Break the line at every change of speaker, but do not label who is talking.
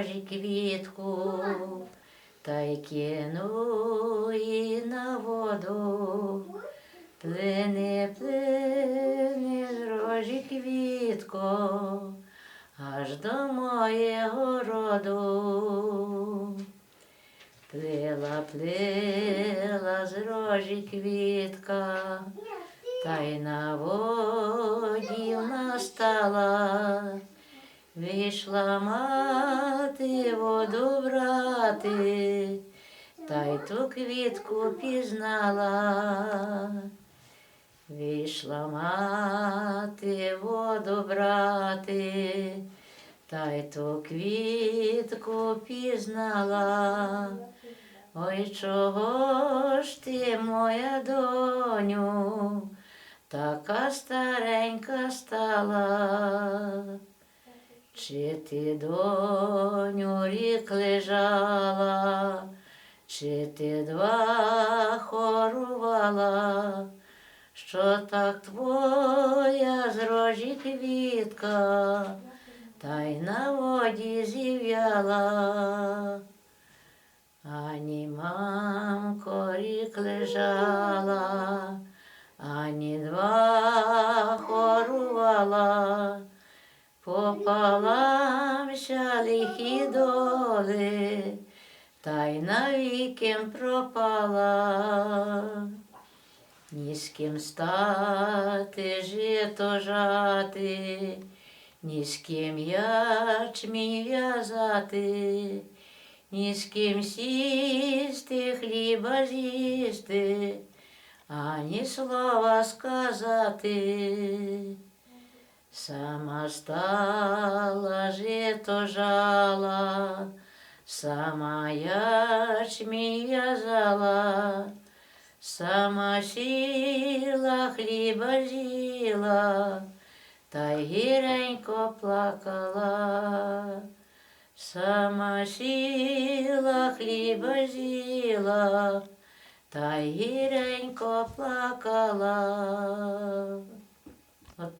рожі квітку, та й кину її на воду. Плине з рожі квітко, аж до моєго роду. Плила, плила з рожі квітка, та й на воді настала. Вийшла мати воду брати, та й ту квітку пізнала. Вийшла мати воду брати, та й ту квітку пізнала. Ой, чого ж ти, моя доню, така старенька стала? Чи ти, доню, рік лежала, чи ти два хорувала, що так твоя з рожі квітка, та й на воді зів'яла. Ані мамко рік лежала, ані два хорувала, попаламся лихі доли, та й навіким пропала. Ні з ким стати, жито жати, ні з ким ячмінь в'язати, ні з ким сісти, хліба з'їсти, ані слова сказати. Сама стала жито жала, сама ячмінь в'язала, сама сіла, хліба з'їла, та гіренько плакала. Сама сіла, хліба з'їла, та гіренько плакала.